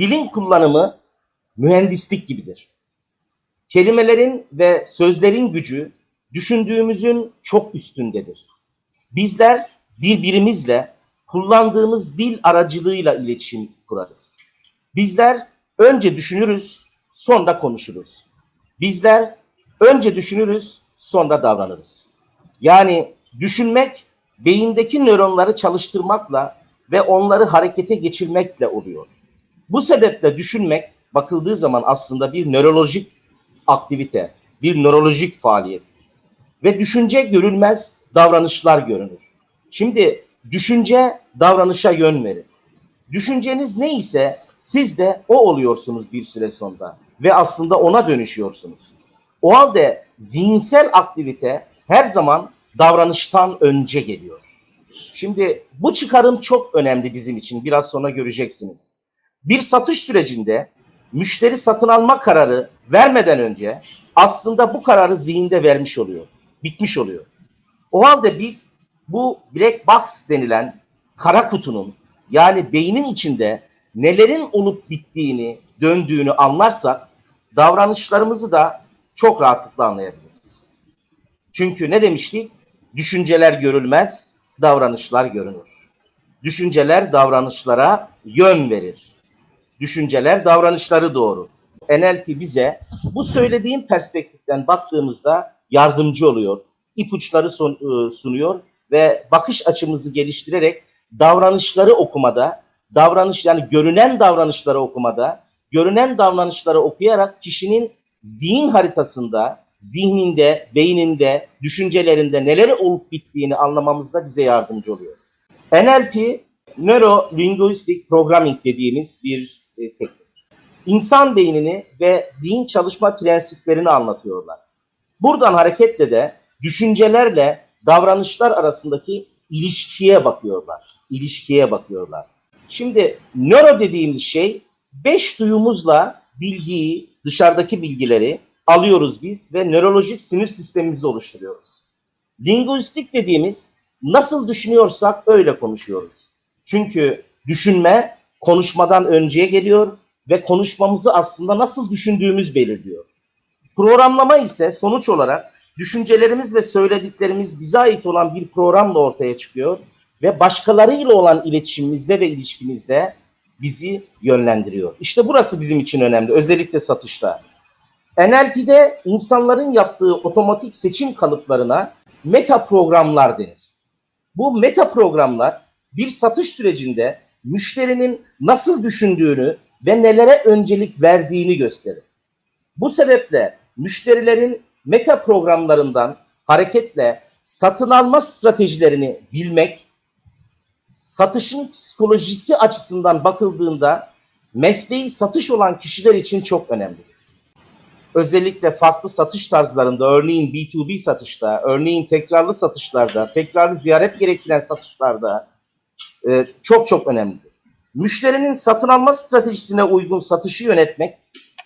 Dilin kullanımı mühendislik gibidir. Kelimelerin ve sözlerin gücü düşündüğümüzün çok üstündedir. Bizler birbirimizle kullandığımız dil aracılığıyla iletişim kurarız. Bizler önce düşünürüz, sonra konuşuruz. Bizler önce düşünürüz, sonra davranırız. Yani düşünmek beyindeki nöronları çalıştırmakla ve onları harekete geçirmekle oluyor. Bu sebeple düşünmek bakıldığı zaman aslında bir nörolojik aktivite, bir nörolojik faaliyet. Ve düşünce görülmez, davranışlar görünür. Şimdi düşünce davranışa yön verir. Düşünceniz neyse siz de o oluyorsunuz bir süre sonra ve aslında ona dönüşüyorsunuz. O halde zihinsel aktivite her zaman davranıştan önce geliyor. Şimdi bu çıkarım çok önemli bizim için. Biraz sonra göreceksiniz. Bir satış sürecinde müşteri satın alma kararı vermeden önce aslında bu kararı zihinde vermiş oluyor. Bitmiş oluyor. O halde biz bu black box denilen kara kutunun yani beynin içinde nelerin olup bittiğini, döndüğünü anlarsak davranışlarımızı da çok rahatlıkla anlayabiliriz. Çünkü ne demiştik? Düşünceler görülmez, davranışlar görünür. Düşünceler davranışlara yön verir. Düşünceler davranışları doğru. NLP bize bu söylediğim perspektiften baktığımızda yardımcı oluyor. İpuçları son- ıı, sunuyor ve bakış açımızı geliştirerek davranışları okumada, davranış yani görünen davranışları okumada, görünen davranışları okuyarak kişinin zihin haritasında, zihninde, beyninde, düşüncelerinde neler olup bittiğini anlamamızda bize yardımcı oluyor. NLP, Neuro Linguistic Programming dediğimiz bir e, teknik. İnsan beynini ve zihin çalışma prensiplerini anlatıyorlar. Buradan hareketle de düşüncelerle davranışlar arasındaki ilişkiye bakıyorlar. İlişkiye bakıyorlar. Şimdi nöro dediğimiz şey beş duyumuzla bilgiyi, dışarıdaki bilgileri alıyoruz biz ve nörolojik sinir sistemimizi oluşturuyoruz. Linguistik dediğimiz nasıl düşünüyorsak öyle konuşuyoruz. Çünkü düşünme konuşmadan önceye geliyor ve konuşmamızı aslında nasıl düşündüğümüz belirliyor. Programlama ise sonuç olarak düşüncelerimiz ve söylediklerimiz bize ait olan bir programla ortaya çıkıyor ve başkalarıyla olan iletişimimizde ve ilişkimizde bizi yönlendiriyor. İşte burası bizim için önemli, özellikle satışta. NLP'de insanların yaptığı otomatik seçim kalıplarına meta programlar denir. Bu meta programlar bir satış sürecinde müşterinin nasıl düşündüğünü ve nelere öncelik verdiğini gösterir. Bu sebeple müşterilerin meta programlarından hareketle satın alma stratejilerini bilmek, satışın psikolojisi açısından bakıldığında mesleği satış olan kişiler için çok önemlidir. Özellikle farklı satış tarzlarında, örneğin B2B satışta, örneğin tekrarlı satışlarda, tekrarlı ziyaret gerektiren satışlarda e, çok çok önemlidir. Müşterinin satın alma stratejisine uygun satışı yönetmek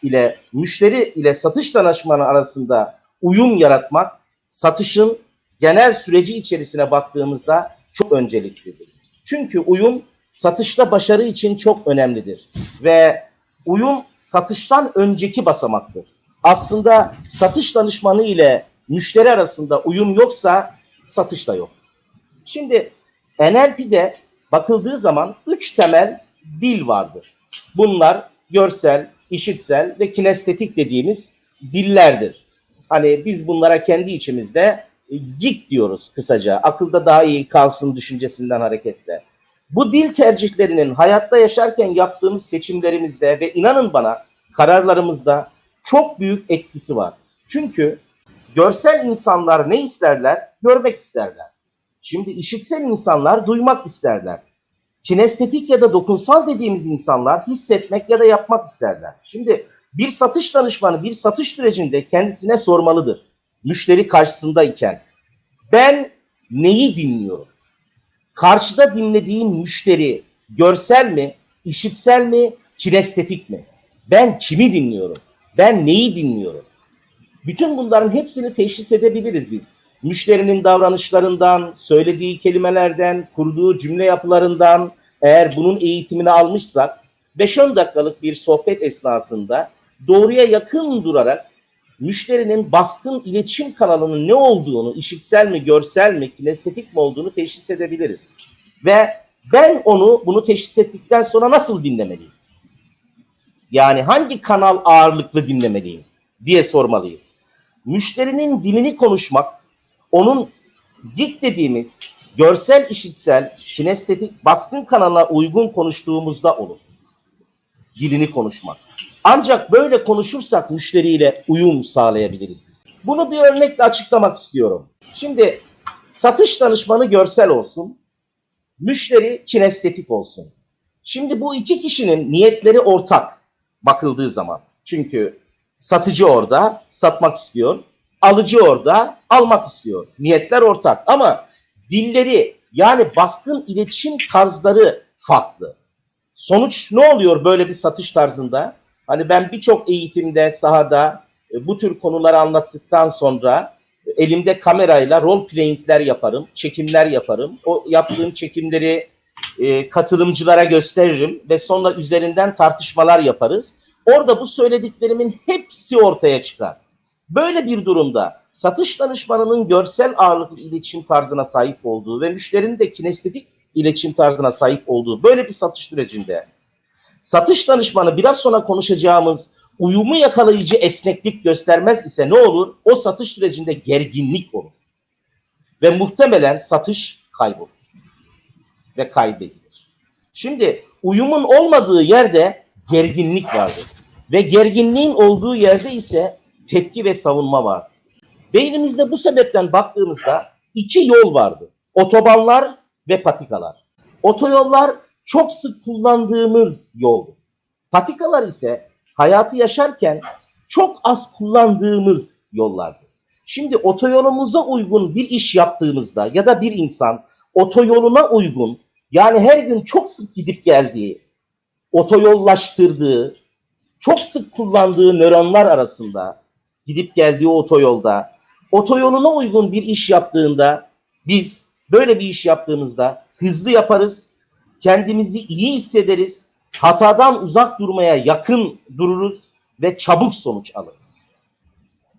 ile müşteri ile satış danışmanı arasında uyum yaratmak satışın genel süreci içerisine baktığımızda çok önceliklidir. Çünkü uyum satışta başarı için çok önemlidir ve uyum satıştan önceki basamaktır. Aslında satış danışmanı ile müşteri arasında uyum yoksa satış da yok. Şimdi NLP'de bakıldığı zaman üç temel dil vardır. Bunlar görsel, işitsel ve kinestetik dediğimiz dillerdir. Hani biz bunlara kendi içimizde e, git diyoruz kısaca. Akılda daha iyi kalsın düşüncesinden hareketle. Bu dil tercihlerinin hayatta yaşarken yaptığımız seçimlerimizde ve inanın bana kararlarımızda çok büyük etkisi var. Çünkü görsel insanlar ne isterler? Görmek isterler. Şimdi işitsel insanlar duymak isterler. Kinestetik ya da dokunsal dediğimiz insanlar hissetmek ya da yapmak isterler. Şimdi bir satış danışmanı bir satış sürecinde kendisine sormalıdır. Müşteri karşısındayken ben neyi dinliyorum? Karşıda dinlediğim müşteri görsel mi, işitsel mi, kinestetik mi? Ben kimi dinliyorum? Ben neyi dinliyorum? Bütün bunların hepsini teşhis edebiliriz biz. Müşterinin davranışlarından, söylediği kelimelerden, kurduğu cümle yapılarından eğer bunun eğitimini almışsak 5-10 dakikalık bir sohbet esnasında doğruya yakın durarak müşterinin baskın iletişim kanalının ne olduğunu, işitsel mi, görsel mi, kinestetik mi olduğunu teşhis edebiliriz. Ve ben onu bunu teşhis ettikten sonra nasıl dinlemeliyim? Yani hangi kanal ağırlıklı dinlemeliyim diye sormalıyız. Müşterinin dilini konuşmak, onun dik dediğimiz görsel, işitsel, kinestetik baskın kanalına uygun konuştuğumuzda olur. Dilini konuşmak. Ancak böyle konuşursak müşteriyle uyum sağlayabiliriz biz. Bunu bir örnekle açıklamak istiyorum. Şimdi satış danışmanı görsel olsun, müşteri kinestetik olsun. Şimdi bu iki kişinin niyetleri ortak bakıldığı zaman. Çünkü satıcı orada satmak istiyor, alıcı orada almak istiyor. Niyetler ortak ama dilleri yani baskın iletişim tarzları farklı. Sonuç ne oluyor böyle bir satış tarzında? Hani ben birçok eğitimde, sahada e, bu tür konuları anlattıktan sonra e, elimde kamerayla role playing'ler yaparım, çekimler yaparım. O yaptığım çekimleri e, katılımcılara gösteririm ve sonra üzerinden tartışmalar yaparız. Orada bu söylediklerimin hepsi ortaya çıkar. Böyle bir durumda satış danışmanının görsel ağırlıklı iletişim tarzına sahip olduğu ve müşterinin de kinestetik iletişim tarzına sahip olduğu böyle bir satış sürecinde satış danışmanı biraz sonra konuşacağımız uyumu yakalayıcı esneklik göstermez ise ne olur? O satış sürecinde gerginlik olur. Ve muhtemelen satış kaybolur. Ve kaybedilir. Şimdi uyumun olmadığı yerde gerginlik vardır. Ve gerginliğin olduğu yerde ise tepki ve savunma vardır. Beynimizde bu sebepten baktığımızda iki yol vardı. Otobanlar ve patikalar. Otoyollar çok sık kullandığımız yoldur. Patikalar ise hayatı yaşarken çok az kullandığımız yollardır. Şimdi otoyolumuza uygun bir iş yaptığımızda ya da bir insan otoyoluna uygun yani her gün çok sık gidip geldiği, otoyollaştırdığı, çok sık kullandığı nöronlar arasında gidip geldiği otoyolda otoyoluna uygun bir iş yaptığında biz böyle bir iş yaptığımızda hızlı yaparız, kendimizi iyi hissederiz, hatadan uzak durmaya yakın dururuz ve çabuk sonuç alırız.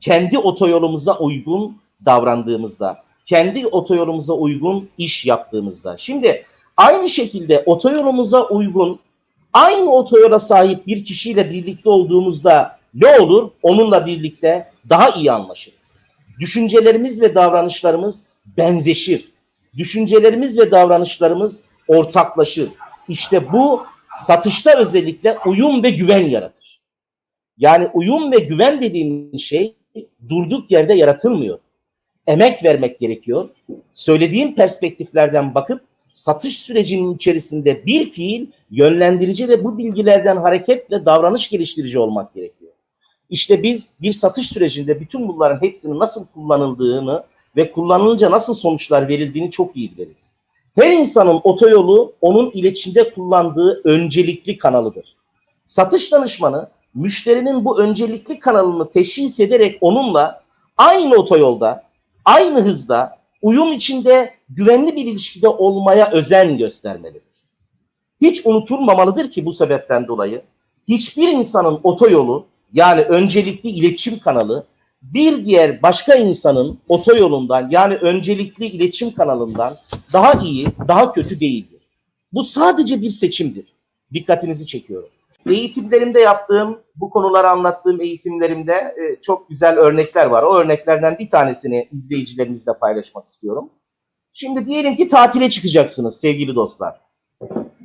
Kendi otoyolumuza uygun davrandığımızda, kendi otoyolumuza uygun iş yaptığımızda. Şimdi aynı şekilde otoyolumuza uygun, aynı otoyola sahip bir kişiyle birlikte olduğumuzda ne olur? Onunla birlikte daha iyi anlaşırız. Düşüncelerimiz ve davranışlarımız benzeşir. Düşüncelerimiz ve davranışlarımız ortaklaşır. İşte bu satışta özellikle uyum ve güven yaratır. Yani uyum ve güven dediğimiz şey durduk yerde yaratılmıyor. Emek vermek gerekiyor. Söylediğim perspektiflerden bakıp satış sürecinin içerisinde bir fiil yönlendirici ve bu bilgilerden hareketle davranış geliştirici olmak gerekiyor. İşte biz bir satış sürecinde bütün bunların hepsinin nasıl kullanıldığını ve kullanılınca nasıl sonuçlar verildiğini çok iyi biliriz. Her insanın otoyolu onun iletişimde kullandığı öncelikli kanalıdır. Satış danışmanı müşterinin bu öncelikli kanalını teşhis ederek onunla aynı otoyolda, aynı hızda, uyum içinde güvenli bir ilişkide olmaya özen göstermelidir. Hiç unutulmamalıdır ki bu sebepten dolayı hiçbir insanın otoyolu yani öncelikli iletişim kanalı bir diğer başka insanın otoyolundan yani öncelikli iletişim kanalından daha iyi, daha kötü değildir. Bu sadece bir seçimdir. Dikkatinizi çekiyorum. Eğitimlerimde yaptığım, bu konuları anlattığım eğitimlerimde e, çok güzel örnekler var. O örneklerden bir tanesini izleyicilerimizle paylaşmak istiyorum. Şimdi diyelim ki tatile çıkacaksınız sevgili dostlar.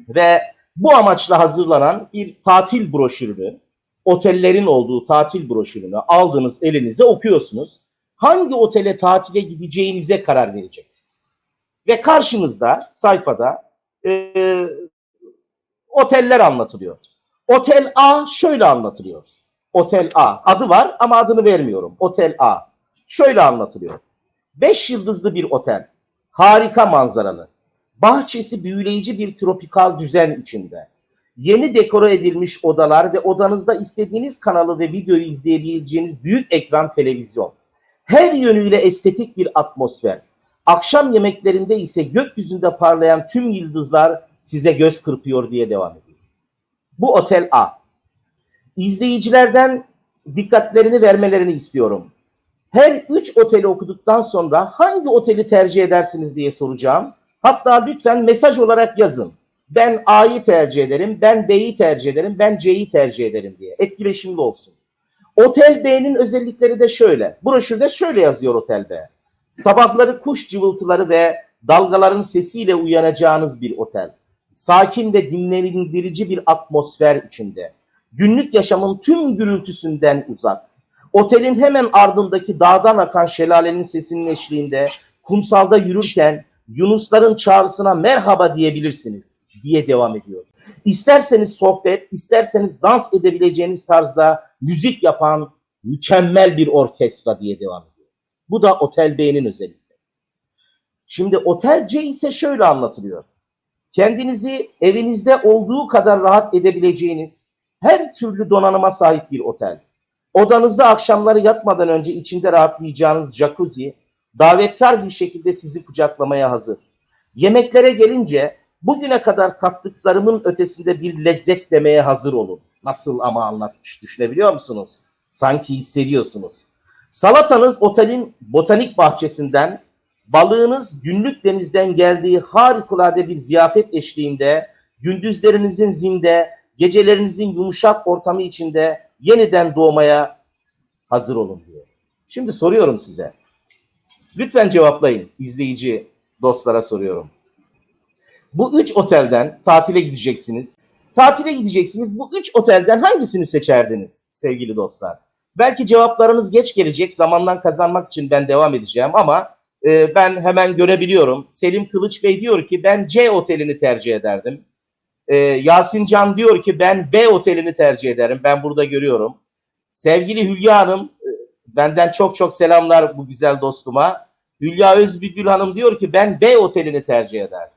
Ve bu amaçla hazırlanan bir tatil broşürünü, otellerin olduğu tatil broşürünü aldınız elinize okuyorsunuz. Hangi otele tatile gideceğinize karar vereceksiniz. Ve karşınızda sayfada e, oteller anlatılıyor. Otel A şöyle anlatılıyor. Otel A. Adı var ama adını vermiyorum. Otel A. Şöyle anlatılıyor. Beş yıldızlı bir otel. Harika manzaralı. Bahçesi büyüleyici bir tropikal düzen içinde. Yeni dekore edilmiş odalar ve odanızda istediğiniz kanalı ve videoyu izleyebileceğiniz büyük ekran televizyon. Her yönüyle estetik bir atmosfer. Akşam yemeklerinde ise gökyüzünde parlayan tüm yıldızlar size göz kırpıyor diye devam ediyor. Bu otel A. İzleyicilerden dikkatlerini vermelerini istiyorum. Her üç oteli okuduktan sonra hangi oteli tercih edersiniz diye soracağım. Hatta lütfen mesaj olarak yazın. Ben A'yı tercih ederim, ben B'yi tercih ederim, ben C'yi tercih ederim diye. Etkileşimli olsun. Otel B'nin özellikleri de şöyle. Broşürde şöyle yazıyor Otel B. Sabahları kuş cıvıltıları ve dalgaların sesiyle uyanacağınız bir otel. Sakin ve dinlendirici bir atmosfer içinde. Günlük yaşamın tüm gürültüsünden uzak. Otelin hemen ardındaki dağdan akan şelalenin sesinin eşliğinde kumsalda yürürken Yunusların çağrısına merhaba diyebilirsiniz diye devam ediyor. İsterseniz sohbet, isterseniz dans edebileceğiniz tarzda müzik yapan mükemmel bir orkestra diye devam ediyor. Bu da Otel B'nin özelliği. Şimdi Otel C ise şöyle anlatılıyor. Kendinizi evinizde olduğu kadar rahat edebileceğiniz her türlü donanıma sahip bir otel. Odanızda akşamları yatmadan önce içinde rahatlayacağınız jacuzzi, davetkar bir şekilde sizi kucaklamaya hazır. Yemeklere gelince bugüne kadar tattıklarımın ötesinde bir lezzet demeye hazır olun. Nasıl ama anlatmış düşünebiliyor musunuz? Sanki hissediyorsunuz. Salatanız otelin botanik bahçesinden, balığınız günlük denizden geldiği harikulade bir ziyafet eşliğinde, gündüzlerinizin zinde, gecelerinizin yumuşak ortamı içinde yeniden doğmaya hazır olun diyor. Şimdi soruyorum size. Lütfen cevaplayın. İzleyici dostlara soruyorum. Bu üç otelden tatile gideceksiniz. Tatile gideceksiniz. Bu üç otelden hangisini seçerdiniz sevgili dostlar? Belki cevaplarınız geç gelecek. Zamandan kazanmak için ben devam edeceğim ama e, ben hemen görebiliyorum. Selim Kılıç Bey diyor ki ben C otelini tercih ederdim. E, Yasin Can diyor ki ben B otelini tercih ederim. Ben burada görüyorum. Sevgili Hülya Hanım e, benden çok çok selamlar bu güzel dostuma. Hülya Özbügül Hanım diyor ki ben B otelini tercih ederim.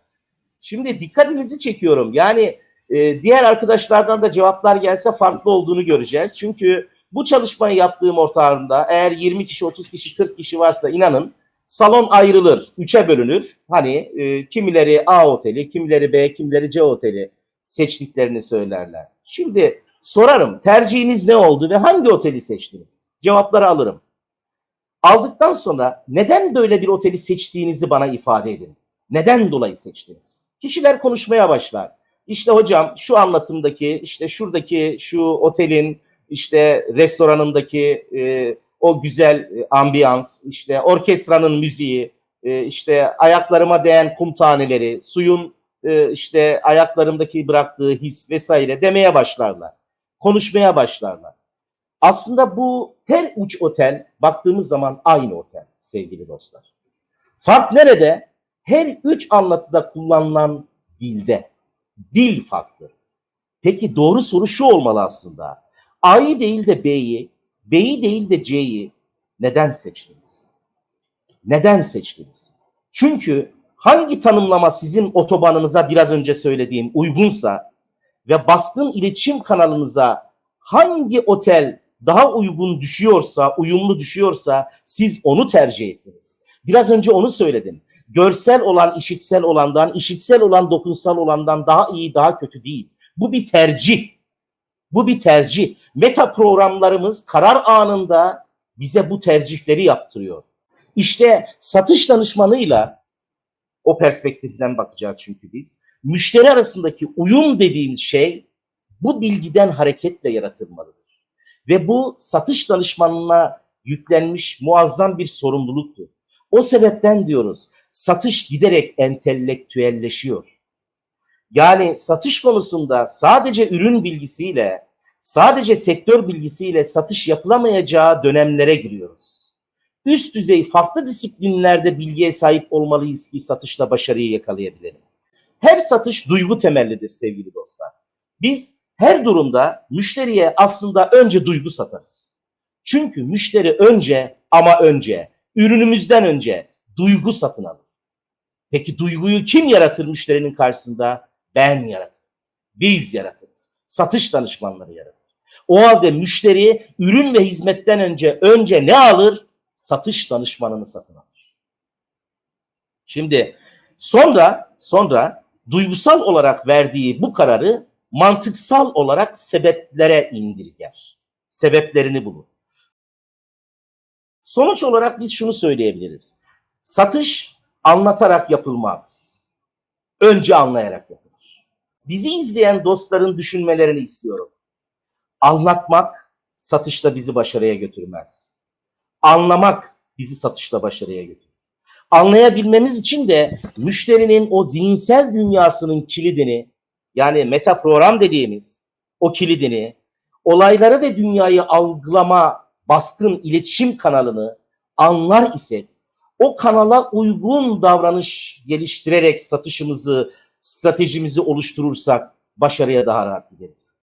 Şimdi dikkatinizi çekiyorum. Yani e, diğer arkadaşlardan da cevaplar gelse farklı olduğunu göreceğiz. Çünkü bu çalışmayı yaptığım ortamda eğer 20 kişi, 30 kişi, 40 kişi varsa inanın salon ayrılır, üçe bölünür. Hani e, kimileri A oteli, kimileri B, kimileri C oteli seçtiklerini söylerler. Şimdi sorarım tercihiniz ne oldu ve hangi oteli seçtiniz? Cevapları alırım. Aldıktan sonra neden böyle bir oteli seçtiğinizi bana ifade edin. Neden dolayı seçtiniz? Kişiler konuşmaya başlar. İşte hocam şu anlatımdaki, işte şuradaki şu otelin, işte restoranındaki e, o güzel e, ambiyans, işte orkestranın müziği, e, işte ayaklarıma değen kum taneleri, suyun e, işte ayaklarımdaki bıraktığı his vesaire demeye başlarlar. Konuşmaya başlarlar. Aslında bu her uç otel baktığımız zaman aynı otel sevgili dostlar. Fark nerede? Her üç anlatıda kullanılan dilde. Dil farklı. Peki doğru soru şu olmalı aslında. A'yı değil de B'yi, B'yi değil de C'yi neden seçtiniz? Neden seçtiniz? Çünkü hangi tanımlama sizin otobanınıza biraz önce söylediğim uygunsa ve baskın iletişim kanalınıza hangi otel daha uygun düşüyorsa, uyumlu düşüyorsa siz onu tercih ettiniz. Biraz önce onu söyledim. Görsel olan işitsel olandan, işitsel olan dokunsal olandan daha iyi, daha kötü değil. Bu bir tercih. Bu bir tercih. Meta programlarımız karar anında bize bu tercihleri yaptırıyor. İşte satış danışmanıyla o perspektiften bakacağız çünkü biz. Müşteri arasındaki uyum dediğimiz şey bu bilgiden hareketle yaratılmalıdır. Ve bu satış danışmanına yüklenmiş muazzam bir sorumluluktur. O sebepten diyoruz satış giderek entelektüelleşiyor. Yani satış konusunda sadece ürün bilgisiyle, sadece sektör bilgisiyle satış yapılamayacağı dönemlere giriyoruz. Üst düzey farklı disiplinlerde bilgiye sahip olmalıyız ki satışla başarıyı yakalayabilelim. Her satış duygu temellidir sevgili dostlar. Biz her durumda müşteriye aslında önce duygu satarız. Çünkü müşteri önce ama önce, ürünümüzden önce duygu satın alır. Peki duyguyu kim yaratır müşterinin karşısında? Ben yaratırım. Biz yaratırız. Satış danışmanları yaratır. O halde müşteri ürün ve hizmetten önce önce ne alır? Satış danışmanını satın alır. Şimdi sonra sonra duygusal olarak verdiği bu kararı mantıksal olarak sebeplere indirger. Sebeplerini bulur. Sonuç olarak biz şunu söyleyebiliriz. Satış anlatarak yapılmaz. Önce anlayarak yapılır. Bizi izleyen dostların düşünmelerini istiyorum. Anlatmak satışta bizi başarıya götürmez. Anlamak bizi satışta başarıya götürür. Anlayabilmemiz için de müşterinin o zihinsel dünyasının kilidini yani meta program dediğimiz o kilidini olayları ve dünyayı algılama baskın iletişim kanalını anlar isek o kanala uygun davranış geliştirerek satışımızı, stratejimizi oluşturursak başarıya daha rahat gideriz.